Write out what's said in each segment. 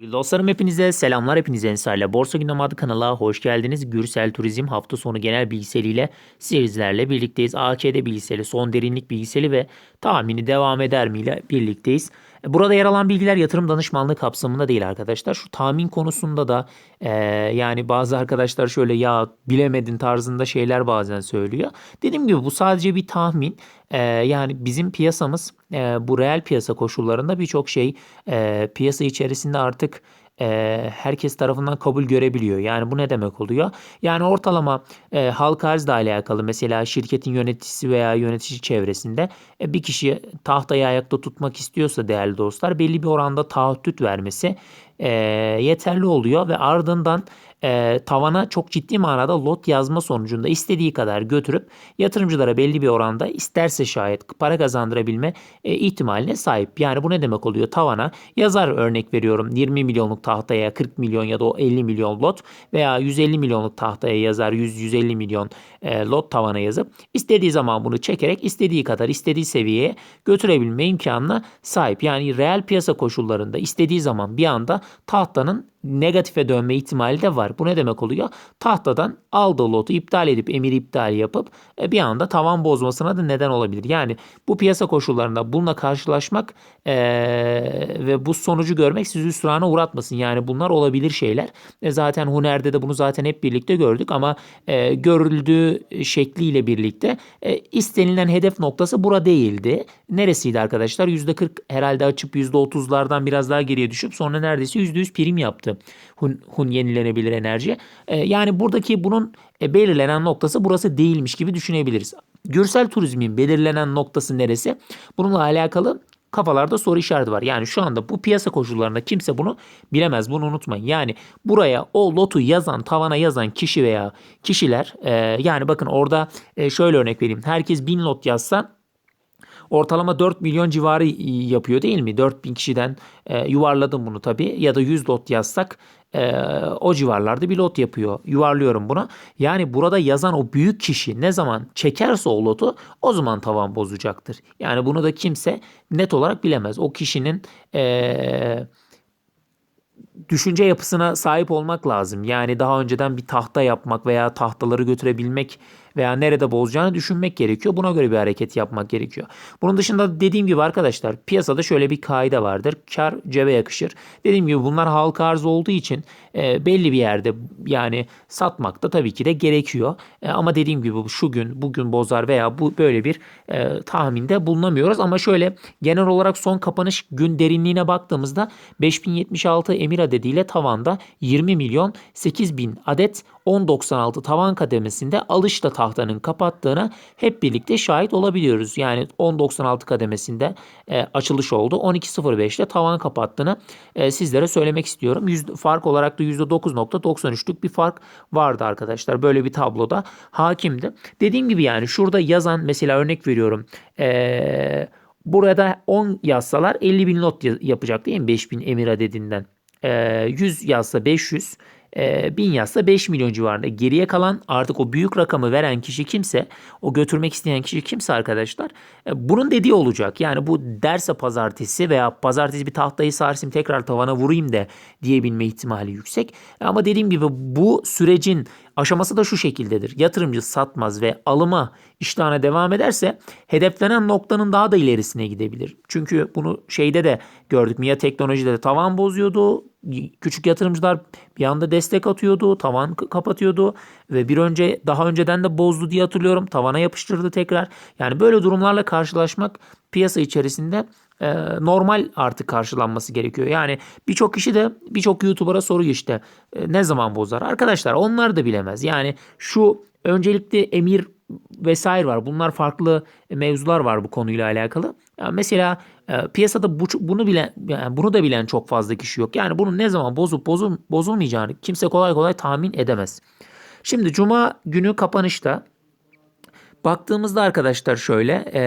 Dostlarım hepinize selamlar hepinize Ensar'la Borsa Gündem adlı kanala hoş geldiniz. Gürsel Turizm hafta sonu genel bilgisayarıyla sizlerle birlikteyiz. AKD bilgisayarı, son derinlik bilgisayarı ve tahmini devam eder mi ile birlikteyiz. Burada yer alan bilgiler yatırım danışmanlığı kapsamında değil arkadaşlar. Şu tahmin konusunda da e, yani bazı arkadaşlar şöyle ya bilemedin tarzında şeyler bazen söylüyor. Dediğim gibi bu sadece bir tahmin. E, yani bizim piyasamız e, bu reel piyasa koşullarında birçok şey e, piyasa içerisinde artık e, herkes tarafından kabul görebiliyor. Yani bu ne demek oluyor? Yani ortalama e, halka arzla alakalı mesela şirketin yöneticisi veya yönetici çevresinde e, bir kişi tahtayı ayakta tutmak istiyorsa değerli dostlar belli bir oranda taahhüt vermesi e, yeterli oluyor ve ardından e, tavana çok ciddi manada lot yazma sonucunda istediği kadar götürüp yatırımcılara belli bir oranda isterse şayet para kazandırabilme e, ihtimaline sahip. Yani bu ne demek oluyor? Tavana yazar örnek veriyorum 20 milyonluk tahtaya 40 milyon ya da o 50 milyon lot veya 150 milyonluk tahtaya yazar 100-150 milyon e, lot tavana yazıp istediği zaman bunu çekerek istediği kadar istediği seviyeye götürebilme imkanına sahip. Yani reel piyasa koşullarında istediği zaman bir anda tahtanın negatife dönme ihtimali de var. Bu ne demek oluyor? Tahtadan aldığı lotu iptal edip emir iptal yapıp e, bir anda tavan bozmasına da neden olabilir. Yani bu piyasa koşullarında bununla karşılaşmak ee, ve bu sonucu görmek sizi hüsrana uğratmasın. Yani bunlar olabilir şeyler. E, zaten Huner'de de bunu zaten hep birlikte gördük ama e, görüldüğü şekliyle birlikte e, istenilen hedef noktası bura değildi. Neresiydi arkadaşlar? %40 herhalde açıp %30'lardan biraz daha geriye düşüp sonra neredeyse %100 prim yaptı. Hun, Hun yenilenebilir enerji. E, yani buradaki bunun e, belirlenen noktası burası değilmiş gibi düşünebiliriz. Gürsel turizmin belirlenen noktası neresi? Bununla alakalı kafalarda soru işareti var. Yani şu anda bu piyasa koşullarında kimse bunu bilemez. Bunu unutmayın. Yani buraya o lotu yazan, tavana yazan kişi veya kişiler e, yani bakın orada e, şöyle örnek vereyim. Herkes 1000 lot yazsa ortalama 4 milyon civarı yapıyor değil mi? 4000 kişiden e, yuvarladım bunu tabii ya da 100 lot yazsak e, o civarlarda bir lot yapıyor. Yuvarlıyorum buna. Yani burada yazan o büyük kişi ne zaman çekerse o lotu o zaman tavan bozacaktır. Yani bunu da kimse net olarak bilemez. O kişinin eee düşünce yapısına sahip olmak lazım. Yani daha önceden bir tahta yapmak veya tahtaları götürebilmek veya nerede bozacağını düşünmek gerekiyor. Buna göre bir hareket yapmak gerekiyor. Bunun dışında dediğim gibi arkadaşlar piyasada şöyle bir kaide vardır. Kar cebe yakışır. Dediğim gibi bunlar halka arz olduğu için e, belli bir yerde yani satmak da tabii ki de gerekiyor. E, ama dediğim gibi şu gün bugün bozar veya bu böyle bir e, tahminde bulunamıyoruz. Ama şöyle genel olarak son kapanış gün derinliğine baktığımızda 5076 emir adediyle tavanda 20 milyon 8 bin adet 10.96 tavan kademesinde alışla tahtanın kapattığına hep birlikte şahit olabiliyoruz. Yani 10.96 kademesinde e, açılış oldu. 12.05'te tavan kapattığını e, sizlere söylemek istiyorum. Yüzde, fark olarak da %9.93'lük bir fark vardı arkadaşlar. Böyle bir tabloda hakimdi. Dediğim gibi yani şurada yazan mesela örnek veriyorum. Eee Burada 10 yazsalar 50 bin lot yapacak değil mi? 5000 emir adedinden. 100 yazsa 500, e, 1000 yazsa 5 milyon civarında. Geriye kalan artık o büyük rakamı veren kişi kimse, o götürmek isteyen kişi kimse arkadaşlar e, bunun dediği olacak. Yani bu derse pazartesi veya pazartesi bir tahtayı sarsayım tekrar tavana vurayım da diyebilme ihtimali yüksek. Ama dediğim gibi bu sürecin aşaması da şu şekildedir. Yatırımcı satmaz ve alıma iştahına devam ederse hedeflenen noktanın daha da ilerisine gidebilir. Çünkü bunu şeyde de gördük. MIA teknolojide de tavan bozuyordu. Küçük yatırımcılar bir anda destek atıyordu. Tavan kapatıyordu. Ve bir önce daha önceden de bozdu diye hatırlıyorum. Tavana yapıştırdı tekrar. Yani böyle durumlarla karşılaşmak piyasa içerisinde e, normal artık karşılanması gerekiyor. Yani birçok kişi de birçok YouTuber'a soruyor işte e, ne zaman bozar? Arkadaşlar onlar da bilemez. Yani şu öncelikle emir vesaire var. Bunlar farklı mevzular var bu konuyla alakalı. Yani mesela e, piyasada bu, bunu bilen yani bunu da bilen çok fazla kişi yok. Yani bunun ne zaman bozup bozul, bozulmayacağını kimse kolay kolay tahmin edemez. Şimdi cuma günü kapanışta Baktığımızda arkadaşlar şöyle e,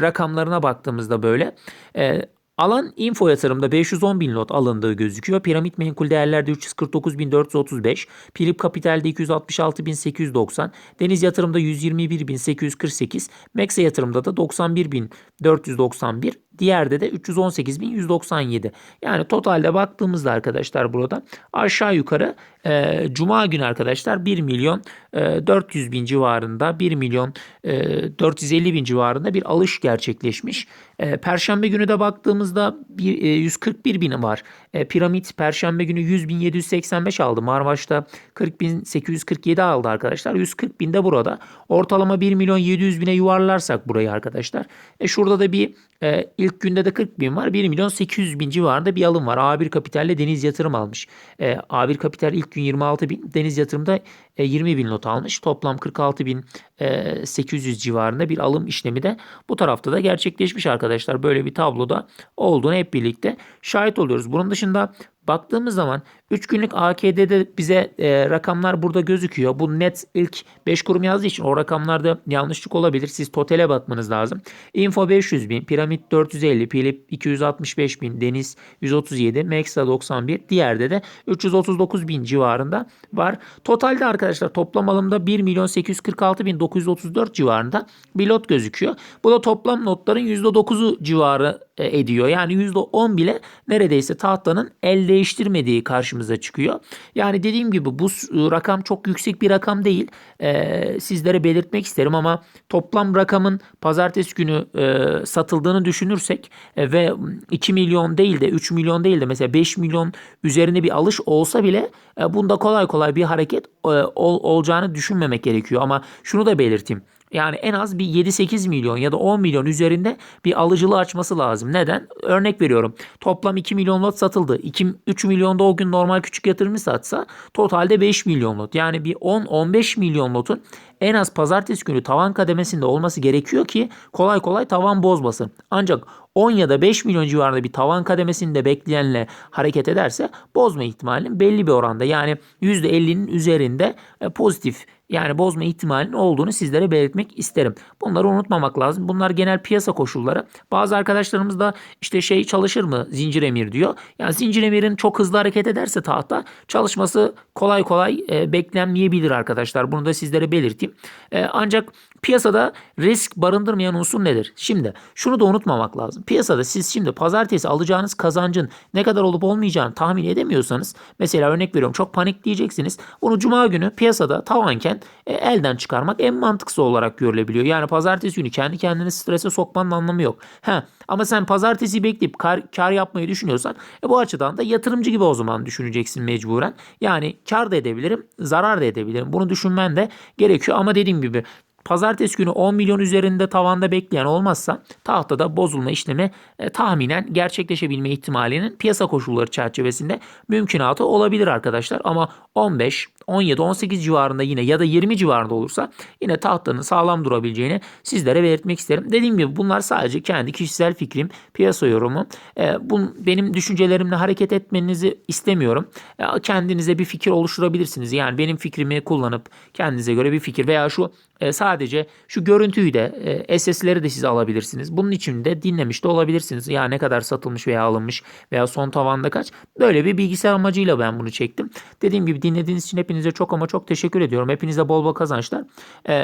rakamlarına baktığımızda böyle e, Alan info yatırımda 510 bin lot alındığı gözüküyor. Piramit menkul değerlerde 349.435. Pilip kapitalde 266.890. Deniz yatırımda 121.848. Mekse yatırımda da 91.491. Diğerde de 318.197. Yani totalde baktığımızda arkadaşlar burada aşağı yukarı e, Cuma günü arkadaşlar 1 milyon e, 400 bin civarında 1 milyon e, 450 bin civarında bir alış gerçekleşmiş. E, Perşembe günü de baktığımızda bir, e, 141 bin var. E, Piramit Perşembe günü 100 bin 785 aldı. Marmaç'ta 40 bin 847 aldı arkadaşlar. 140 bin de burada. Ortalama 1 milyon 700 bine yuvarlarsak burayı arkadaşlar. E, şurada da bir e, ilk günde de 40 bin var. 1 milyon 800 bin civarında bir alım var. A1 Kapital'le Deniz Yatırım almış. E, A1 Kapital ilk gün 26 bin. Deniz Yatırım'da e, 20 bin not almış. Toplam 46 bin e, 800 civarında bir alım işlemi de bu tarafta da gerçekleşmiş arkadaşlar. Böyle bir tabloda olduğunu hep birlikte şahit oluyoruz. Bunun dışında dışında baktığımız zaman 3 günlük AKD'de bize e, rakamlar burada gözüküyor. Bu net ilk 5 kurum yazdığı için o rakamlarda yanlışlık olabilir. Siz totale bakmanız lazım. Info 500 bin, Piramit 450, Philip 265 bin, Deniz 137, Mexa 91, diğerde de 339 bin civarında var. Totalde arkadaşlar toplam alımda 1 milyon 846 bin 934 civarında bir lot gözüküyor. Bu da toplam notların %9'u civarı e, ediyor. Yani %10 bile neredeyse tahtanın el değiştirmediği karşımıza çıkıyor. Yani dediğim gibi bu rakam çok yüksek bir rakam değil. E, sizlere belirtmek isterim ama toplam rakamın pazartesi günü e, satıldığını düşünürsek e, ve 2 milyon değil de 3 milyon değil de mesela 5 milyon üzerine bir alış olsa bile e, bunda kolay kolay bir hareket ol, olacağını düşünmemek gerekiyor. Ama şunu da belirteyim. Yani en az bir 7-8 milyon ya da 10 milyon üzerinde bir alıcılığı açması lazım. Neden? Örnek veriyorum. Toplam 2 milyon lot satıldı. 2, 3 milyonda o gün normal küçük yatırımcı satsa totalde 5 milyon lot. Yani bir 10-15 milyon lotun en az pazartesi günü tavan kademesinde olması gerekiyor ki kolay kolay tavan bozmasın. Ancak 10 ya da 5 milyon civarında bir tavan kademesinde bekleyenle hareket ederse bozma ihtimalinin belli bir oranda yani %50'nin üzerinde e, pozitif yani bozma ihtimalinin olduğunu sizlere belirtmek isterim. Bunları unutmamak lazım. Bunlar genel piyasa koşulları. Bazı arkadaşlarımız da işte şey çalışır mı zincir emir diyor. Yani zincir emirin çok hızlı hareket ederse tahta çalışması kolay kolay e, beklenmeyebilir arkadaşlar. Bunu da sizlere belirteyim. E, ancak piyasada risk barındırmayan unsur nedir? Şimdi şunu da unutmamak lazım. Piyasada siz şimdi pazartesi alacağınız kazancın ne kadar olup olmayacağını tahmin edemiyorsanız mesela örnek veriyorum çok panikleyeceksiniz. Bunu cuma günü piyasada tavanken e, elden çıkarmak en mantıklısı olarak görülebiliyor. Yani pazartesi günü kendi kendini strese sokmanın anlamı yok. He, ama sen pazartesi bekleyip kar, kar yapmayı düşünüyorsan e, bu açıdan da yatırımcı gibi o zaman düşüneceksin mecburen. Yani kar da edebilirim, zarar da edebilirim. Bunu düşünmen de gerekiyor ama dediğim gibi Pazartesi günü 10 milyon üzerinde tavanda bekleyen olmazsa tahtada bozulma işlemi e, tahminen gerçekleşebilme ihtimalinin piyasa koşulları çerçevesinde mümkünatı olabilir arkadaşlar. Ama 15, 17, 18 civarında yine ya da 20 civarında olursa yine tahtanın sağlam durabileceğini sizlere belirtmek isterim. Dediğim gibi bunlar sadece kendi kişisel fikrim, piyasa yorumu. E, bu, benim düşüncelerimle hareket etmenizi istemiyorum. E, kendinize bir fikir oluşturabilirsiniz. Yani benim fikrimi kullanıp kendinize göre bir fikir veya şu e, sadece şu görüntüyü de e, SS'leri de siz alabilirsiniz. Bunun için de dinlemiş de olabilirsiniz. Ya ne kadar satılmış veya alınmış veya son tavanda kaç. Böyle bir bilgisayar amacıyla ben bunu çektim. Dediğim gibi dinlediğiniz için hepinize çok ama çok teşekkür ediyorum. Hepinize bol bol kazançlar. E,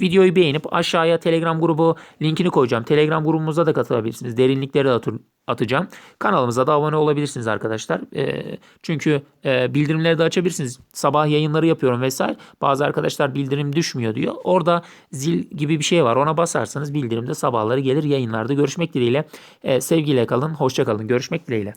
videoyu beğenip aşağıya Telegram grubu linkini koyacağım. Telegram grubumuza da katılabilirsiniz. Derinlikleri de atacağım. Kanalımıza da abone olabilirsiniz arkadaşlar. E, çünkü e, bildirimleri de açabilirsiniz. Sabah yayınları yapıyorum vesaire. Bazı arkadaşlar bildirim düşmüyor diyor. Orada zil gibi bir şey var. Ona basarsanız bildirimde sabahları gelir yayınlarda görüşmek dileğiyle. E, sevgiyle kalın. Hoşça kalın. Görüşmek dileğiyle.